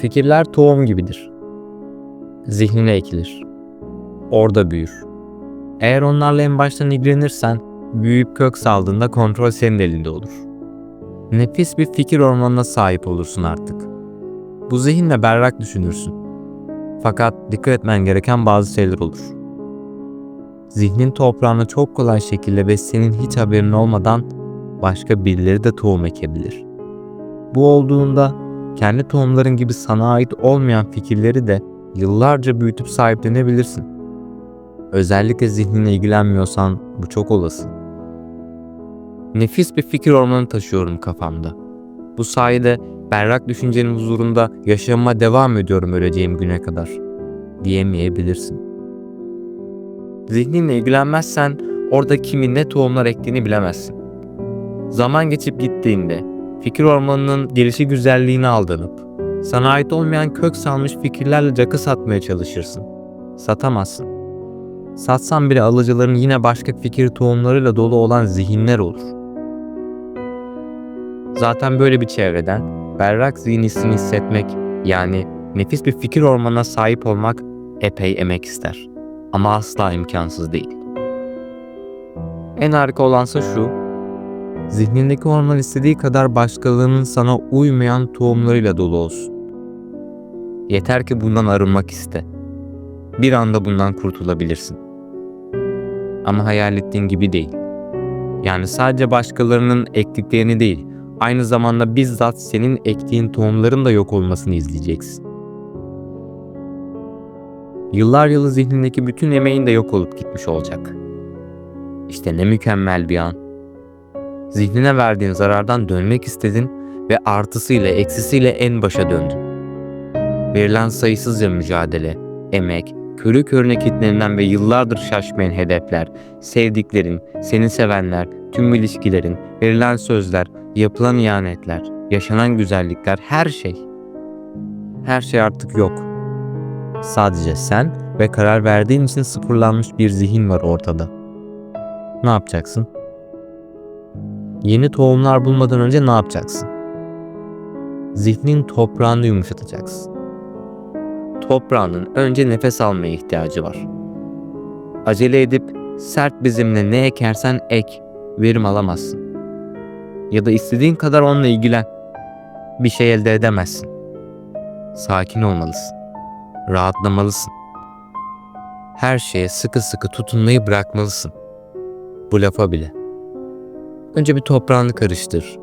Fikirler tohum gibidir. Zihnine ekilir. Orada büyür. Eğer onlarla en baştan ilgilenirsen, büyüyüp kök saldığında kontrol senin elinde olur. Nefis bir fikir ormanına sahip olursun artık. Bu zihinle berrak düşünürsün. Fakat dikkat etmen gereken bazı şeyler olur. Zihnin toprağına çok kolay şekilde ve senin hiç haberin olmadan başka birileri de tohum ekebilir. Bu olduğunda kendi tohumların gibi sana ait olmayan fikirleri de yıllarca büyütüp sahiplenebilirsin. Özellikle zihnine ilgilenmiyorsan bu çok olası. Nefis bir fikir ormanı taşıyorum kafamda. Bu sayede berrak düşüncenin huzurunda yaşamama devam ediyorum öleceğim güne kadar diyemeyebilirsin. Zihninle ilgilenmezsen orada kimin ne tohumlar ektiğini bilemezsin. Zaman geçip gittiğinde fikir ormanının gelişi güzelliğine aldanıp sana ait olmayan kök salmış fikirlerle cakı satmaya çalışırsın. Satamazsın. Satsan bile alıcıların yine başka fikir tohumlarıyla dolu olan zihinler olur. Zaten böyle bir çevreden berrak zihin hissini hissetmek yani nefis bir fikir ormanına sahip olmak epey emek ister. Ama asla imkansız değil. En harika olansa şu, zihnindeki orman istediği kadar başkalarının sana uymayan tohumlarıyla dolu olsun. Yeter ki bundan arınmak iste. Bir anda bundan kurtulabilirsin. Ama hayal ettiğin gibi değil. Yani sadece başkalarının ektiklerini değil, aynı zamanda bizzat senin ektiğin tohumların da yok olmasını izleyeceksin. Yıllar yılı zihnindeki bütün emeğin de yok olup gitmiş olacak. İşte ne mükemmel bir an. Zihnine verdiğin zarardan dönmek istedin ve artısıyla eksisiyle en başa döndün. Verilen sayısızca mücadele, emek, körü körüne kitlenilen ve yıllardır şaşmayan hedefler, sevdiklerin, seni sevenler, tüm ilişkilerin, verilen sözler, yapılan ihanetler, yaşanan güzellikler, her şey. Her şey artık yok. Sadece sen ve karar verdiğin için sıfırlanmış bir zihin var ortada. Ne yapacaksın? Yeni tohumlar bulmadan önce ne yapacaksın? Zihnin toprağını yumuşatacaksın. Toprağının önce nefes almaya ihtiyacı var. Acele edip sert bizimle ne ekersen ek, verim alamazsın. Ya da istediğin kadar onunla ilgilen. Bir şey elde edemezsin. Sakin olmalısın. Rahatlamalısın. Her şeye sıkı sıkı tutunmayı bırakmalısın. Bu lafa bile. Önce bir toprağını karıştır.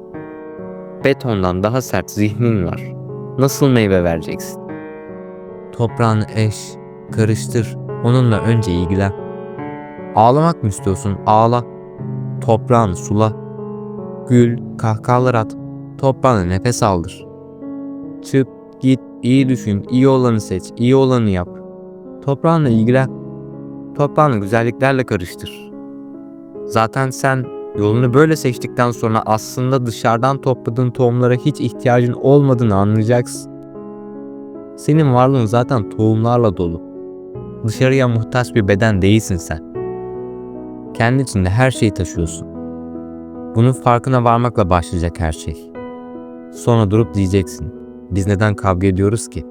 Betondan daha sert zihnin var. Nasıl meyve vereceksin? Toprağını eş, karıştır. Onunla önce ilgilen. Ağlamak mı istiyorsun? Ağla. Toprağını sula. Gül, kahkahalar at. Toprağına nefes aldır. Çık, git, iyi düşün, iyi olanı seç, iyi olanı yap. Toprağınla ilgilen. Toprağını güzelliklerle karıştır. Zaten sen yolunu böyle seçtikten sonra aslında dışarıdan topladığın tohumlara hiç ihtiyacın olmadığını anlayacaksın. Senin varlığın zaten tohumlarla dolu. Dışarıya muhtaç bir beden değilsin sen. Kendi içinde her şeyi taşıyorsun. Bunun farkına varmakla başlayacak her şey. Sonra durup diyeceksin. Biz neden kavga ediyoruz ki?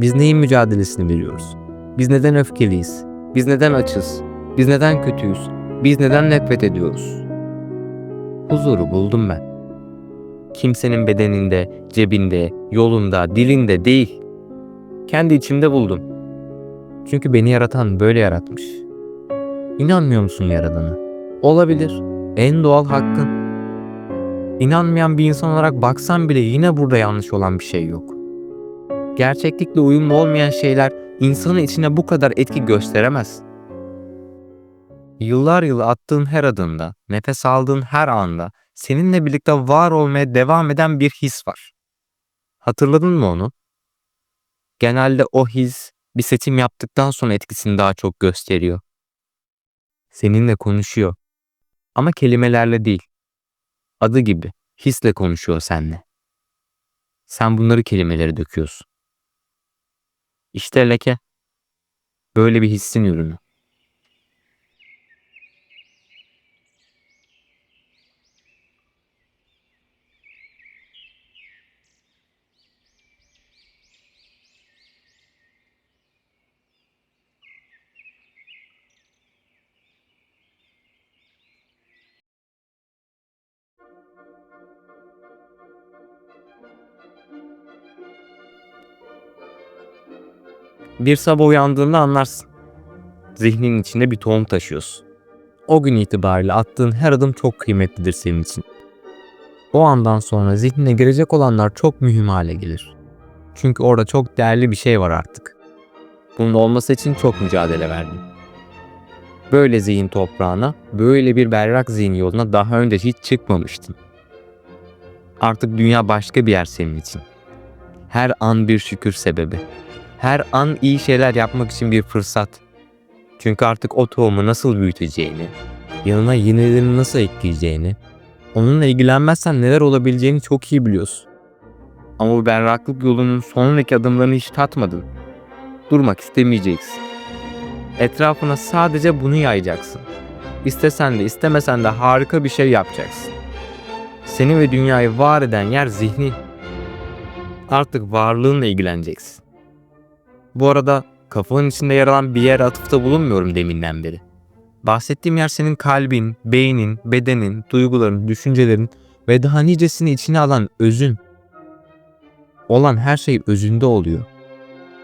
Biz neyin mücadelesini veriyoruz? Biz neden öfkeliyiz? Biz neden açız? Biz neden kötüyüz? Biz neden nefret ediyoruz? Huzuru buldum ben. Kimsenin bedeninde, cebinde, yolunda, dilinde değil. Kendi içimde buldum. Çünkü beni yaratan böyle yaratmış. İnanmıyor musun yaradana? Olabilir. En doğal hakkın. İnanmayan bir insan olarak baksan bile yine burada yanlış olan bir şey yok. Gerçeklikle uyumlu olmayan şeyler insanın içine bu kadar etki gösteremez. Yıllar yılı attığın her adımda, nefes aldığın her anda seninle birlikte var olmaya devam eden bir his var. Hatırladın mı onu? Genelde o his bir seçim yaptıktan sonra etkisini daha çok gösteriyor. Seninle konuşuyor. Ama kelimelerle değil. Adı gibi hisle konuşuyor seninle. Sen bunları kelimelere döküyorsun. İşte leke. Böyle bir hissin ürünü. Bir sabah uyandığında anlarsın. Zihninin içinde bir tohum taşıyorsun. O gün itibariyle attığın her adım çok kıymetlidir senin için. O andan sonra zihnine girecek olanlar çok mühim hale gelir. Çünkü orada çok değerli bir şey var artık. Bunun olması için çok mücadele verdim. Böyle zihin toprağına, böyle bir berrak zihin yoluna daha önce hiç çıkmamıştın. Artık dünya başka bir yer senin için. Her an bir şükür sebebi. Her an iyi şeyler yapmak için bir fırsat. Çünkü artık o tohumu nasıl büyüteceğini, yanına yenilerini nasıl ekleyeceğini, onunla ilgilenmezsen neler olabileceğini çok iyi biliyorsun. Ama bu berraklık yolunun sonraki adımlarını hiç tatmadın. Durmak istemeyeceksin. Etrafına sadece bunu yayacaksın. İstesen de istemesen de harika bir şey yapacaksın. Seni ve dünyayı var eden yer zihni. Artık varlığınla ilgileneceksin. Bu arada kafanın içinde yer alan bir yere atıfta bulunmuyorum deminden beri. Bahsettiğim yer senin kalbin, beynin, bedenin, duyguların, düşüncelerin ve daha nicesini içine alan özün. Olan her şey özünde oluyor.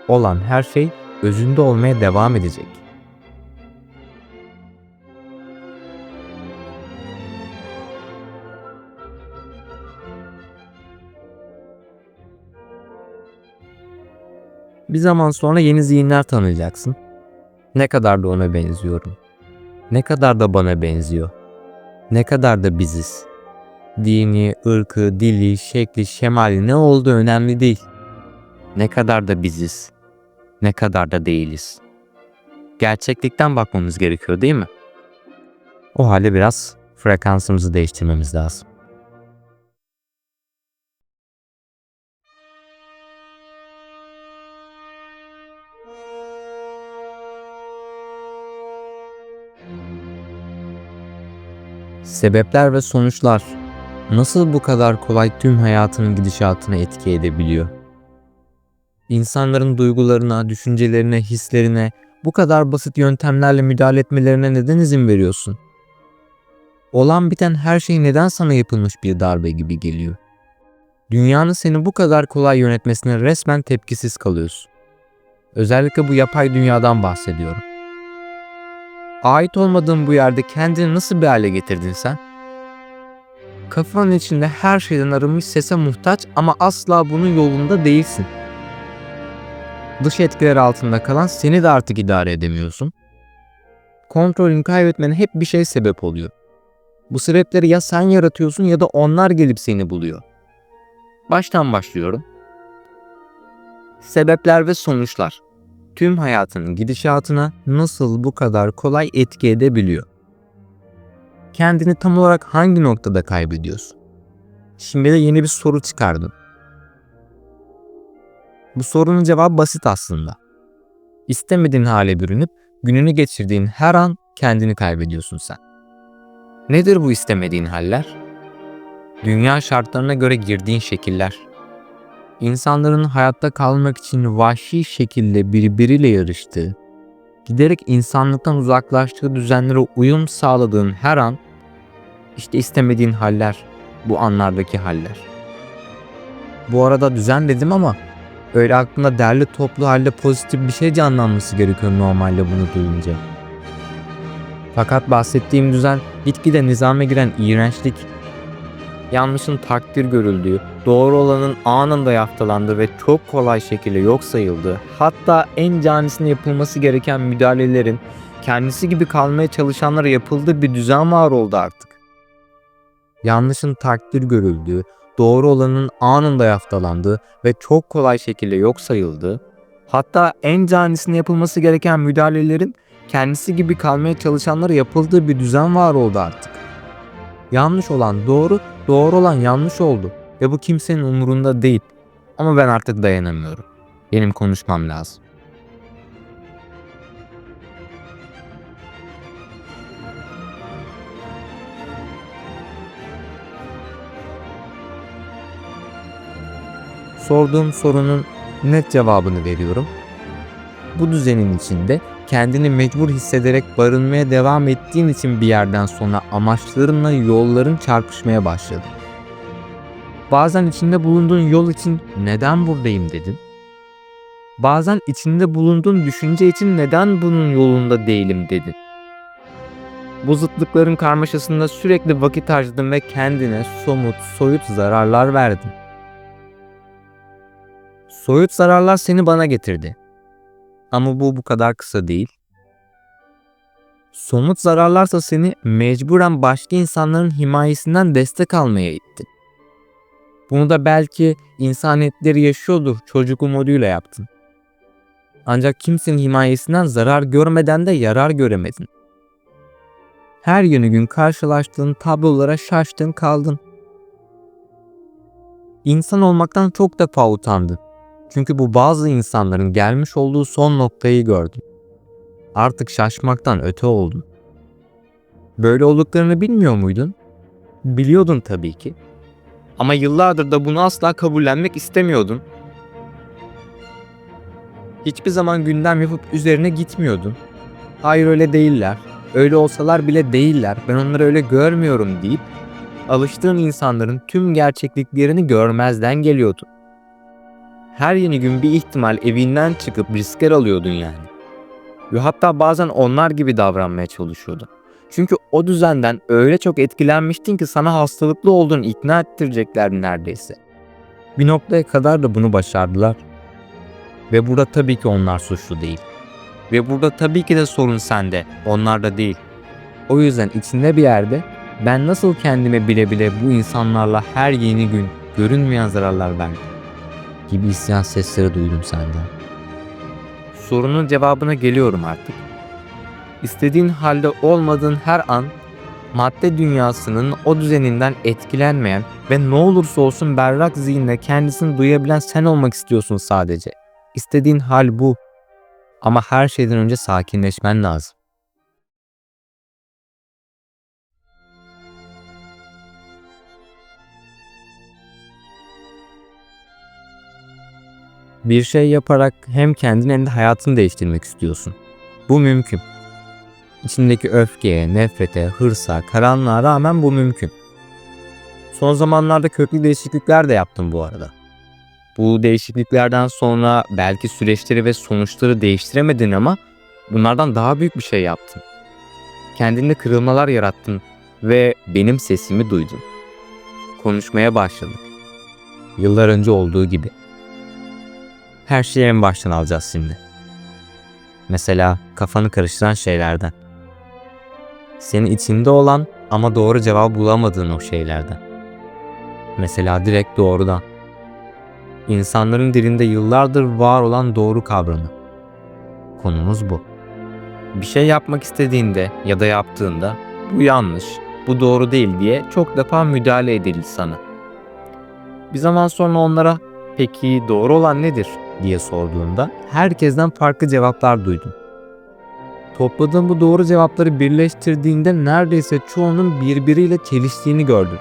Olan her şey özünde olmaya devam edecek. Bir zaman sonra yeni zihinler tanıyacaksın. Ne kadar da ona benziyorum. Ne kadar da bana benziyor. Ne kadar da biziz. Dini, ırkı, dili, şekli, şemali ne olduğu önemli değil. Ne kadar da biziz. Ne kadar da değiliz. Gerçeklikten bakmamız gerekiyor değil mi? O halde biraz frekansımızı değiştirmemiz lazım. Sebepler ve sonuçlar nasıl bu kadar kolay tüm hayatının gidişatına etki edebiliyor? İnsanların duygularına, düşüncelerine, hislerine bu kadar basit yöntemlerle müdahale etmelerine neden izin veriyorsun? Olan biten her şey neden sana yapılmış bir darbe gibi geliyor? Dünyanın seni bu kadar kolay yönetmesine resmen tepkisiz kalıyorsun. Özellikle bu yapay dünyadan bahsediyorum. Ait olmadığın bu yerde kendini nasıl bir hale getirdin sen? Kafanın içinde her şeyden arınmış sese muhtaç ama asla bunun yolunda değilsin. Dış etkiler altında kalan seni de artık idare edemiyorsun. Kontrolünü kaybetmene hep bir şey sebep oluyor. Bu sebepleri ya sen yaratıyorsun ya da onlar gelip seni buluyor. Baştan başlıyorum. Sebepler ve sonuçlar tüm hayatının gidişatına nasıl bu kadar kolay etki edebiliyor? Kendini tam olarak hangi noktada kaybediyorsun? Şimdi de yeni bir soru çıkardım. Bu sorunun cevabı basit aslında. İstemediğin hale bürünüp gününü geçirdiğin her an kendini kaybediyorsun sen. Nedir bu istemediğin haller? Dünya şartlarına göre girdiğin şekiller. İnsanların hayatta kalmak için vahşi şekilde birbiriyle yarıştığı, giderek insanlıktan uzaklaştığı düzenlere uyum sağladığın her an işte istemediğin haller, bu anlardaki haller. Bu arada düzen dedim ama öyle aklında derli toplu halde pozitif bir şey canlanması gerekiyor normalde bunu duyunca. Fakat bahsettiğim düzen gitgide nizame giren iğrençlik, yanlışın takdir görüldüğü, doğru olanın anında yaftalandığı ve çok kolay şekilde yok sayıldığı, hatta en canisine yapılması gereken müdahalelerin kendisi gibi kalmaya çalışanlara yapıldığı bir düzen var oldu artık. Yanlışın takdir görüldüğü, doğru olanın anında yaftalandığı ve çok kolay şekilde yok sayıldığı, hatta en canisine yapılması gereken müdahalelerin kendisi gibi kalmaya çalışanlara yapıldığı bir düzen var oldu artık. Yanlış olan doğru, doğru olan yanlış oldu ve bu kimsenin umurunda değil. Ama ben artık dayanamıyorum. Benim konuşmam lazım. Sorduğum sorunun net cevabını veriyorum. Bu düzenin içinde kendini mecbur hissederek barınmaya devam ettiğin için bir yerden sonra amaçlarınla yolların çarpışmaya başladı. Bazen içinde bulunduğun yol için neden buradayım dedin? Bazen içinde bulunduğun düşünce için neden bunun yolunda değilim dedin? Bu zıtlıkların karmaşasında sürekli vakit harcadın ve kendine somut, soyut zararlar verdin. Soyut zararlar seni bana getirdi. Ama bu bu kadar kısa değil. Somut zararlarsa seni mecburen başka insanların himayesinden destek almaya itti. Bunu da belki insaniyetleri yaşıyordur çocuk umuduyla yaptın. Ancak kimsenin himayesinden zarar görmeden de yarar göremedin. Her yeni gün karşılaştığın tablolara şaştın kaldın. İnsan olmaktan çok defa utandın. Çünkü bu bazı insanların gelmiş olduğu son noktayı gördün. Artık şaşmaktan öte oldun. Böyle olduklarını bilmiyor muydun? Biliyordun tabii ki. Ama yıllardır da bunu asla kabullenmek istemiyordun. Hiçbir zaman gündem yapıp üzerine gitmiyordun. Hayır öyle değiller. Öyle olsalar bile değiller. Ben onları öyle görmüyorum deyip alıştığın insanların tüm gerçekliklerini görmezden geliyordun. Her yeni gün bir ihtimal evinden çıkıp risker alıyordun yani. Ve hatta bazen onlar gibi davranmaya çalışıyordun. Çünkü o düzenden öyle çok etkilenmiştin ki sana hastalıklı olduğunu ikna ettirecekler neredeyse. Bir noktaya kadar da bunu başardılar. Ve burada tabii ki onlar suçlu değil. Ve burada tabii ki de sorun sende, onlarda değil. O yüzden içinde bir yerde ben nasıl kendime bile bile bu insanlarla her yeni gün görünmeyen zararlar verdim gibi isyan sesleri duydum senden. Sorunun cevabına geliyorum artık. İstediğin halde olmadığın her an madde dünyasının o düzeninden etkilenmeyen ve ne olursa olsun berrak zihinle kendisini duyabilen sen olmak istiyorsun sadece. İstediğin hal bu. Ama her şeyden önce sakinleşmen lazım. Bir şey yaparak hem kendini hem de hayatını değiştirmek istiyorsun. Bu mümkün. İçindeki öfkeye, nefrete, hırsa, karanlığa rağmen bu mümkün. Son zamanlarda köklü değişiklikler de yaptım bu arada. Bu değişikliklerden sonra belki süreçleri ve sonuçları değiştiremedin ama bunlardan daha büyük bir şey yaptın. Kendinde kırılmalar yarattın ve benim sesimi duydun. Konuşmaya başladık. Yıllar önce olduğu gibi. Her şeyi en baştan alacağız şimdi. Mesela kafanı karıştıran şeylerden. Senin içinde olan ama doğru cevabı bulamadığın o şeylerden. Mesela direkt doğrudan. İnsanların dilinde yıllardır var olan doğru kavramı. Konumuz bu. Bir şey yapmak istediğinde ya da yaptığında bu yanlış, bu doğru değil diye çok defa müdahale edildi sana. Bir zaman sonra onlara peki doğru olan nedir diye sorduğunda herkesten farklı cevaplar duydum. Topladığın bu doğru cevapları birleştirdiğinde neredeyse çoğunun birbiriyle çeliştiğini gördün.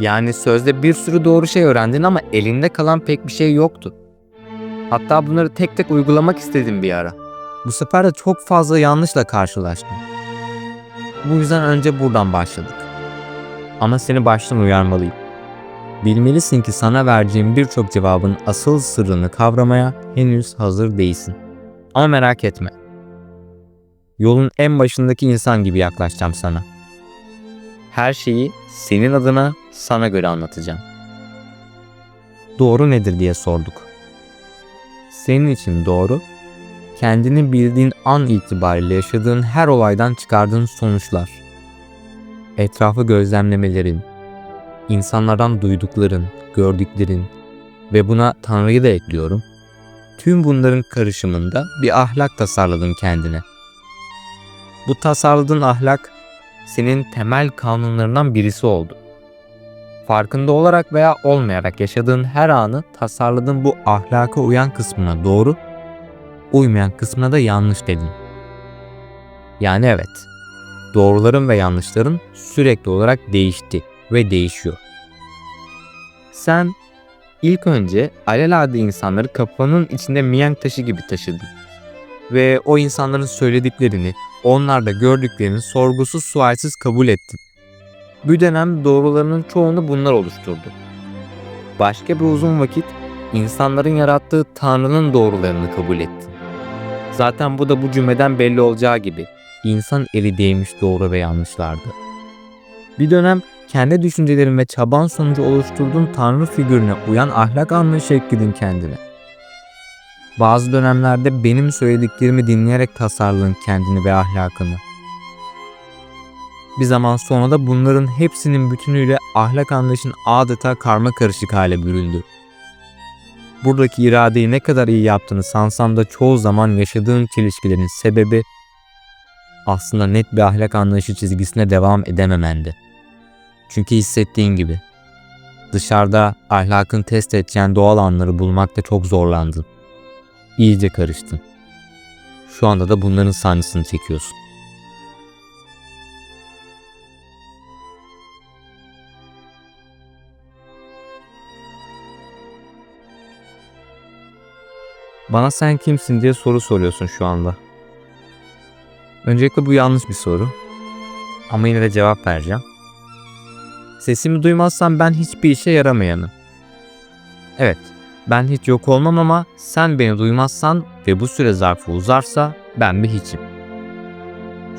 Yani sözde bir sürü doğru şey öğrendin ama elinde kalan pek bir şey yoktu. Hatta bunları tek tek uygulamak istedim bir ara. Bu sefer de çok fazla yanlışla karşılaştım. Bu yüzden önce buradan başladık. Ama seni baştan uyarmalıyım. Bilmelisin ki sana vereceğim birçok cevabın asıl sırrını kavramaya henüz hazır değilsin. Ama merak etme. Yolun en başındaki insan gibi yaklaşacağım sana. Her şeyi senin adına sana göre anlatacağım. Doğru nedir diye sorduk. Senin için doğru, kendini bildiğin an itibariyle yaşadığın her olaydan çıkardığın sonuçlar. Etrafı gözlemlemelerin, insanlardan duydukların, gördüklerin ve buna Tanrı'yı da ekliyorum. Tüm bunların karışımında bir ahlak tasarladın kendine. Bu tasarladığın ahlak senin temel kanunlarından birisi oldu. Farkında olarak veya olmayarak yaşadığın her anı tasarladığın bu ahlaka uyan kısmına doğru, uymayan kısmına da yanlış dedin. Yani evet, doğruların ve yanlışların sürekli olarak değişti ve değişiyor. Sen ilk önce alelade insanları kafanın içinde miyank taşı gibi taşıdın. Ve o insanların söylediklerini, onlar da gördüklerini sorgusuz sualsiz kabul ettin. Bir dönem doğrularının çoğunu bunlar oluşturdu. Başka bir uzun vakit insanların yarattığı Tanrı'nın doğrularını kabul ettin. Zaten bu da bu cümleden belli olacağı gibi insan eli değmiş doğru ve yanlışlardı. Bir dönem kendi düşüncelerin ve çaban sonucu oluşturduğun Tanrı figürüne uyan ahlak anlayışı ekledin kendine. Bazı dönemlerde benim söylediklerimi dinleyerek tasarladın kendini ve ahlakını. Bir zaman sonra da bunların hepsinin bütünüyle ahlak anlayışın adeta karma karışık hale büründü. Buradaki iradeyi ne kadar iyi yaptığını sansam da çoğu zaman yaşadığın çelişkilerin sebebi aslında net bir ahlak anlayışı çizgisine devam edememendi. Çünkü hissettiğin gibi dışarıda ahlakın test edeceğin doğal anları bulmakta çok zorlandın. İyice karıştın. Şu anda da bunların sancısını çekiyorsun. Bana sen kimsin diye soru soruyorsun şu anda. Öncelikle bu yanlış bir soru. Ama yine de cevap vereceğim. Sesimi duymazsan ben hiçbir işe yaramayanım. Evet, ben hiç yok olmam ama sen beni duymazsan ve bu süre zarfı uzarsa ben bir hiçim.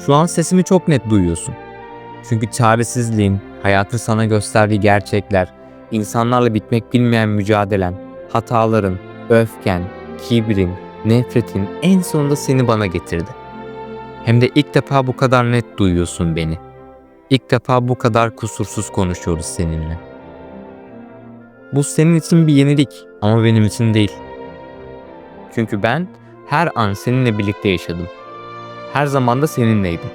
Şu an sesimi çok net duyuyorsun. Çünkü çaresizliğin, hayatın sana gösterdiği gerçekler, insanlarla bitmek bilmeyen mücadelen, hataların, öfken, kibrin, nefretin en sonunda seni bana getirdi. Hem de ilk defa bu kadar net duyuyorsun beni. İlk defa bu kadar kusursuz konuşuyoruz seninle. Bu senin için bir yenilik ama benim için değil. Çünkü ben her an seninle birlikte yaşadım. Her zaman da seninleydim.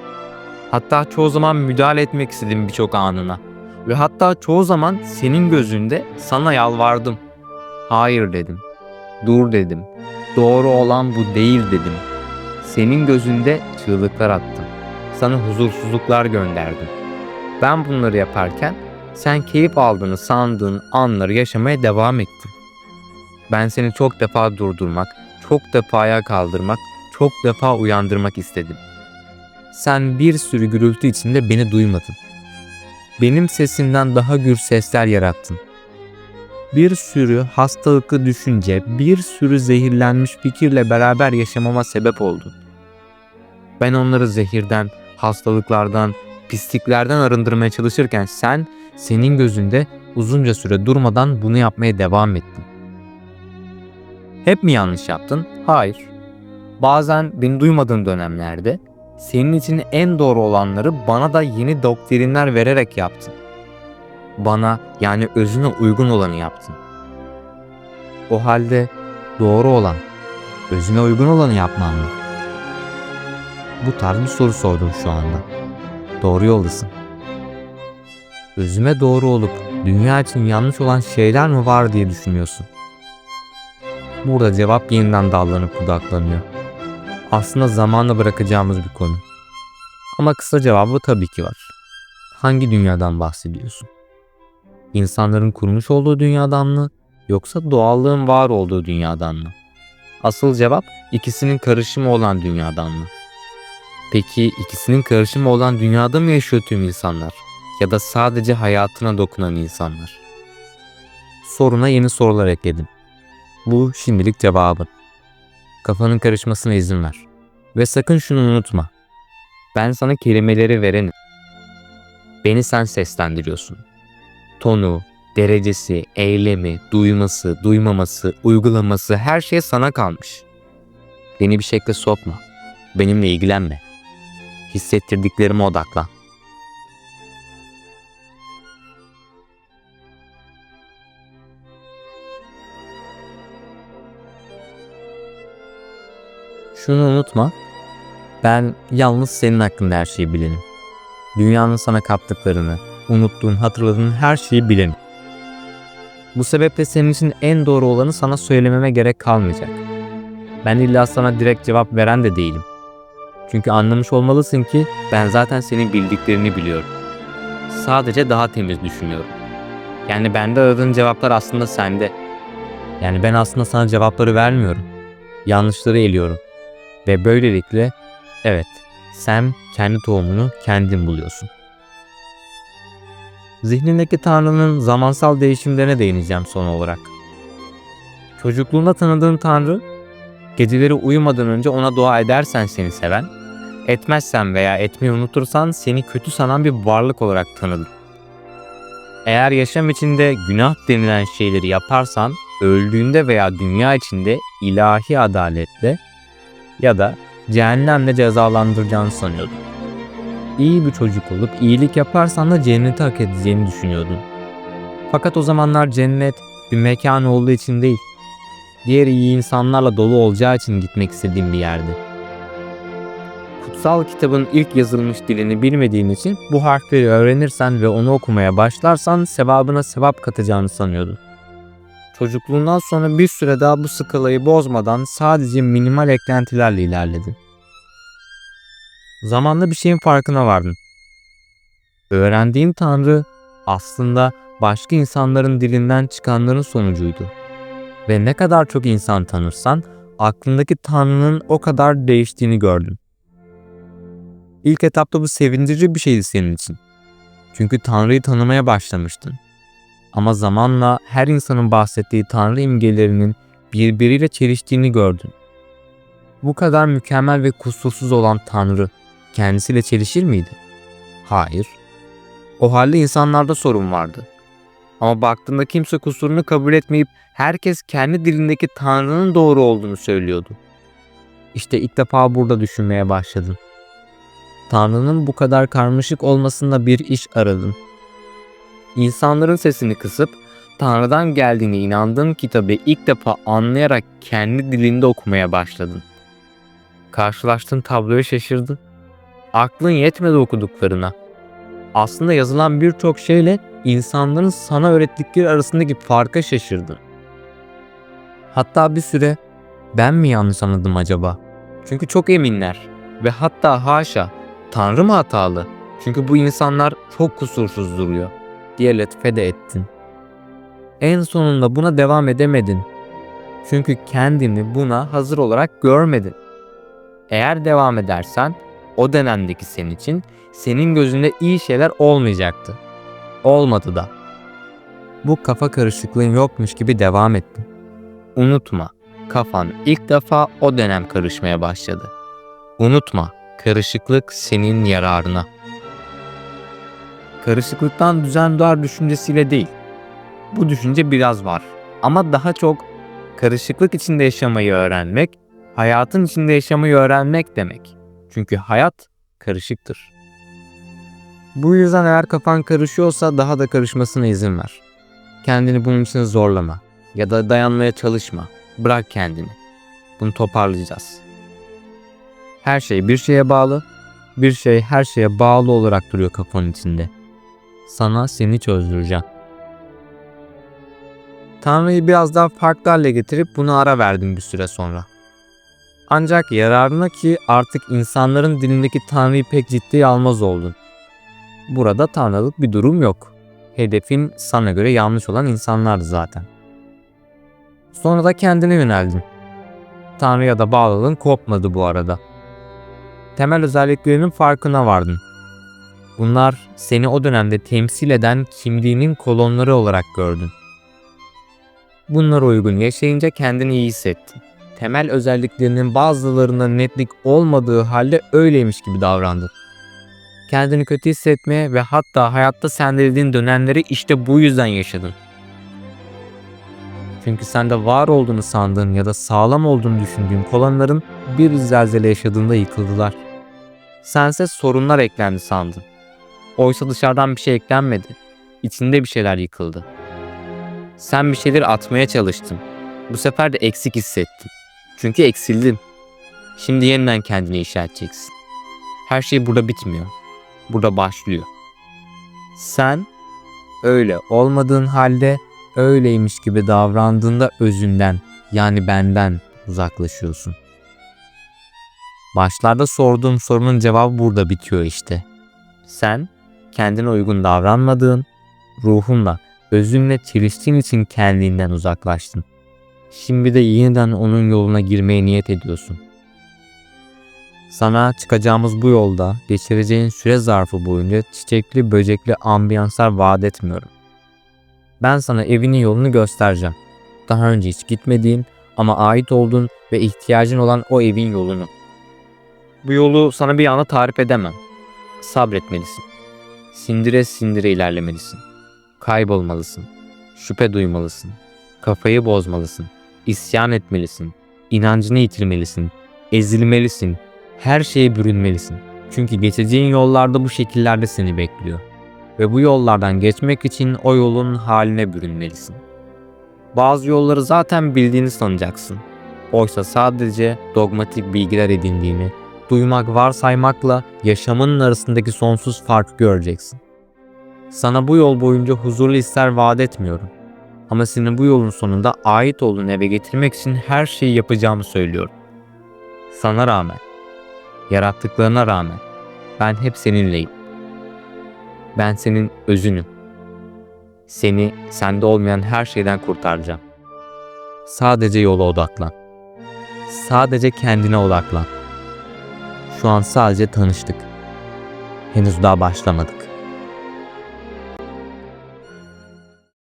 Hatta çoğu zaman müdahale etmek istedim birçok anına. Ve hatta çoğu zaman senin gözünde sana yalvardım. Hayır dedim. Dur dedim. Doğru olan bu değil dedim. Senin gözünde çığlıklar attım. Sana huzursuzluklar gönderdim. Ben bunları yaparken sen keyif aldığını sandığın anları yaşamaya devam ettin. Ben seni çok defa durdurmak, çok defa ayağa kaldırmak, çok defa uyandırmak istedim. Sen bir sürü gürültü içinde beni duymadın. Benim sesimden daha gür sesler yarattın. Bir sürü hastalıklı düşünce, bir sürü zehirlenmiş fikirle beraber yaşamama sebep oldun. Ben onları zehirden, hastalıklardan, pisliklerden arındırmaya çalışırken sen, senin gözünde uzunca süre durmadan bunu yapmaya devam ettin. Hep mi yanlış yaptın? Hayır. Bazen beni duymadığın dönemlerde senin için en doğru olanları bana da yeni doktrinler vererek yaptın. Bana yani özüne uygun olanı yaptın. O halde doğru olan, özüne uygun olanı yapmam mı? Bu tarz bir soru sordum şu anda. Doğru yoldasın. Özüme doğru olup dünya için yanlış olan şeyler mi var diye düşünüyorsun. Burada cevap yeniden dallanıp budaklanıyor. Aslında zamanla bırakacağımız bir konu. Ama kısa cevabı tabii ki var. Hangi dünyadan bahsediyorsun? İnsanların kurmuş olduğu dünyadan mı yoksa doğallığın var olduğu dünyadan mı? Asıl cevap ikisinin karışımı olan dünyadan mı? Peki ikisinin karışımı olan dünyada mı yaşıyor tüm insanlar? Ya da sadece hayatına dokunan insanlar? Soruna yeni sorular ekledim. Bu şimdilik cevabın. Kafanın karışmasına izin ver. Ve sakın şunu unutma. Ben sana kelimeleri verenim. Beni sen seslendiriyorsun. Tonu, derecesi, eylemi, duyması, duymaması, uygulaması her şey sana kalmış. Beni bir şekilde sokma. Benimle ilgilenme. Hissettirdiklerime odaklan. Şunu unutma. Ben yalnız senin hakkında her şeyi bilenim. Dünyanın sana kattıklarını, unuttuğun, hatırladığın her şeyi bilenim. Bu sebeple senin için en doğru olanı sana söylememe gerek kalmayacak. Ben illa sana direkt cevap veren de değilim. Çünkü anlamış olmalısın ki ben zaten senin bildiklerini biliyorum. Sadece daha temiz düşünüyorum. Yani bende aradığın cevaplar aslında sende. Yani ben aslında sana cevapları vermiyorum. Yanlışları eliyorum. Ve böylelikle evet sen kendi tohumunu kendin buluyorsun. Zihnindeki Tanrı'nın zamansal değişimlerine değineceğim son olarak. Çocukluğunda tanıdığın Tanrı, geceleri uyumadan önce ona dua edersen seni seven, etmezsen veya etmeyi unutursan seni kötü sanan bir varlık olarak tanıdı. Eğer yaşam içinde günah denilen şeyleri yaparsan, öldüğünde veya dünya içinde ilahi adaletle ya da cehennemle cezalandıracağını sanıyordun. İyi bir çocuk olup iyilik yaparsan da cenneti hak edeceğini düşünüyordun. Fakat o zamanlar cennet bir mekan olduğu için değil, diğer iyi insanlarla dolu olacağı için gitmek istediğim bir yerdi. Kutsal kitabın ilk yazılmış dilini bilmediğin için bu harfleri öğrenirsen ve onu okumaya başlarsan sevabına sevap katacağını sanıyordun. Çocukluğundan sonra bir süre daha bu skalayı bozmadan sadece minimal eklentilerle ilerledin. Zamanla bir şeyin farkına vardın. Öğrendiğin Tanrı aslında başka insanların dilinden çıkanların sonucuydu. Ve ne kadar çok insan tanırsan aklındaki Tanrı'nın o kadar değiştiğini gördün. İlk etapta bu sevindirici bir şeydi senin için. Çünkü Tanrı'yı tanımaya başlamıştın. Ama zamanla her insanın bahsettiği Tanrı imgelerinin birbiriyle çeliştiğini gördün. Bu kadar mükemmel ve kusursuz olan Tanrı kendisiyle çelişir miydi? Hayır. O halde insanlarda sorun vardı. Ama baktığında kimse kusurunu kabul etmeyip herkes kendi dilindeki Tanrı'nın doğru olduğunu söylüyordu. İşte ilk defa burada düşünmeye başladın. Tanrı'nın bu kadar karmaşık olmasında bir iş aradın. İnsanların sesini kısıp Tanrı'dan geldiğine inandığın kitabı ilk defa anlayarak kendi dilinde okumaya başladın. Karşılaştığın tabloya şaşırdın. Aklın yetmedi okuduklarına. Aslında yazılan birçok şeyle insanların sana öğrettikleri arasındaki farka şaşırdın. Hatta bir süre ben mi yanlış anladım acaba? Çünkü çok eminler ve hatta haşa Tanrı mı hatalı? Çünkü bu insanlar çok kusursuz duruyor diye lütfe de ettin. En sonunda buna devam edemedin. Çünkü kendini buna hazır olarak görmedin. Eğer devam edersen o dönemdeki senin için senin gözünde iyi şeyler olmayacaktı. Olmadı da. Bu kafa karışıklığın yokmuş gibi devam ettin. Unutma, kafan ilk defa o dönem karışmaya başladı. Unutma, karışıklık senin yararına. Karışıklıktan düzen doğar düşüncesiyle değil. Bu düşünce biraz var ama daha çok karışıklık içinde yaşamayı öğrenmek, hayatın içinde yaşamayı öğrenmek demek. Çünkü hayat karışıktır. Bu yüzden eğer kafan karışıyorsa daha da karışmasına izin ver. Kendini bunun için zorlama ya da dayanmaya çalışma. Bırak kendini. Bunu toparlayacağız. Her şey bir şeye bağlı, bir şey her şeye bağlı olarak duruyor kafanın içinde. Sana seni çözdüreceğim. Tanrı'yı biraz daha farklı hale getirip bunu ara verdim bir süre sonra. Ancak yararına ki artık insanların dilindeki Tanrı'yı pek ciddiye almaz oldun. Burada tanrılık bir durum yok. Hedefin sana göre yanlış olan insanlardı zaten. Sonra da kendine yöneldin. Tanrı'ya da bağlılığın kopmadı bu arada. Temel özelliklerinin farkına vardın. Bunlar seni o dönemde temsil eden kimliğinin kolonları olarak gördün. Bunlara uygun yaşayınca kendini iyi hissettin. Temel özelliklerinin bazılarında netlik olmadığı halde öyleymiş gibi davrandın. Kendini kötü hissetmeye ve hatta hayatta sendelediğin dönemleri işte bu yüzden yaşadın. Çünkü sende var olduğunu sandığın ya da sağlam olduğunu düşündüğün kolonların bir zelzele yaşadığında yıkıldılar. Sense sorunlar eklendi sandın. Oysa dışarıdan bir şey eklenmedi. İçinde bir şeyler yıkıldı. Sen bir şeyler atmaya çalıştın. Bu sefer de eksik hissettin. Çünkü eksildin. Şimdi yeniden kendini inşa edeceksin. Her şey burada bitmiyor. Burada başlıyor. Sen öyle olmadığın halde öyleymiş gibi davrandığında özünden yani benden uzaklaşıyorsun. Başlarda sorduğum sorunun cevabı burada bitiyor işte. Sen kendine uygun davranmadığın, ruhunla, özünle çeliştiğin için kendinden uzaklaştın. Şimdi de yeniden onun yoluna girmeye niyet ediyorsun. Sana çıkacağımız bu yolda geçireceğin süre zarfı boyunca çiçekli böcekli ambiyanslar vaat etmiyorum. Ben sana evinin yolunu göstereceğim. Daha önce hiç gitmediğin ama ait olduğun ve ihtiyacın olan o evin yolunu. Bu yolu sana bir anda tarif edemem. Sabretmelisin. Sindire sindire ilerlemelisin. Kaybolmalısın. Şüphe duymalısın. Kafayı bozmalısın. İsyan etmelisin. İnancını yitirmelisin. Ezilmelisin. Her şeye bürünmelisin. Çünkü geçeceğin yollarda bu şekillerde seni bekliyor. Ve bu yollardan geçmek için o yolun haline bürünmelisin. Bazı yolları zaten bildiğini sanacaksın. Oysa sadece dogmatik bilgiler edindiğini, duymak varsaymakla yaşamının arasındaki sonsuz farkı göreceksin. Sana bu yol boyunca huzurlu hisler vaat etmiyorum. Ama seni bu yolun sonunda ait olduğun eve getirmek için her şeyi yapacağımı söylüyorum. Sana rağmen, yarattıklarına rağmen ben hep seninleyim. Ben senin özünüm. Seni sende olmayan her şeyden kurtaracağım. Sadece yola odaklan. Sadece kendine odaklan. Şu an sadece tanıştık. Henüz daha başlamadık.